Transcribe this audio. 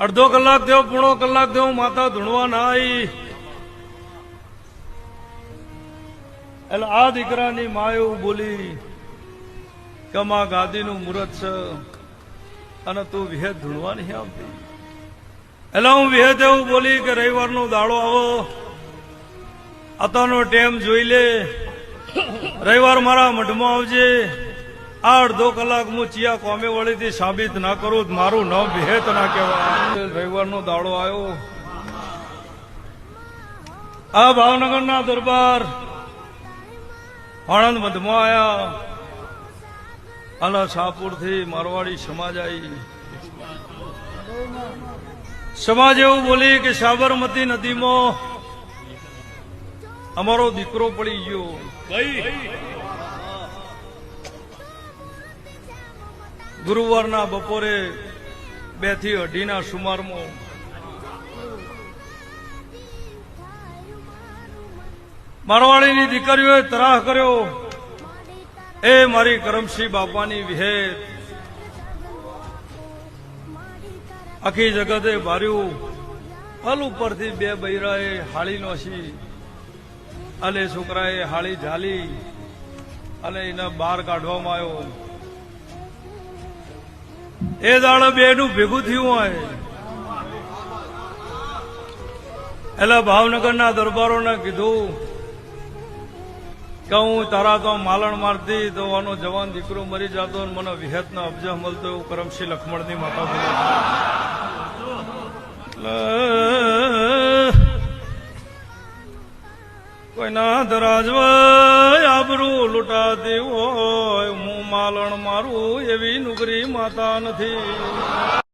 અડધો કલાક થયો પૂણો કલાક થયો માતા ધૂણવા ના આવી એટલે આ દીકરાની માએ બોલી કે મા ગાદીનું મુહૂર્ત છે અને તું વિહેદ ધૂણવા નહીં આવતી. એટલે હું વિહેદ એવું બોલી કે રવિવારનો દાડો આવો. અત્યારનો ટેમ જોઈ લે. રવિવાર મારા મઢમાં આવજે. આ અડધો કલાક હું ચિયા કોમે વળીથી સાબિત ના કરું મારું ન ભેત ના કહેવાય. રવિવારનો દાડો આવ્યો આ ભાવનગરના દરબાર આણંદ મધમાં આયા. આલા શાહપુરથી મારવાડી સમાજ આવી. સમાજ એવું બોલી કે સાબરમતી નદીમાં અમારો દીકરો પડી ગયો. ગુરુવારના બપોરે બેથી અઢીના સુમારમાં મારવાડીની દીકરીઓએ તરાહ કર્યો, એ મારી કરમસિંહ બાપાની વિહેર. આખી જગતે બાર્યું હલ ઉપરથી બે બૈરાએ હાળી નોસી. અને છોકરાએ હાળી ઝાલી અને એને બહાર કાઢવામાં આવ્યો. એ દાડે બે નું ભેગું થયું હોય. એટલે ભાવનગરના દરબારોને કીધું કે હું તારા તો માલણ મારતી તો આનો જવાન દીકરો મરી જતો મને વિહતના અબજા મળતો એવું કરમસિંહ લખમણની માતા બોલે. કોઈના દરાજવા આબરું લૂંટાતી હોય. માલણ મારું એવી નુકરી માતા નથી.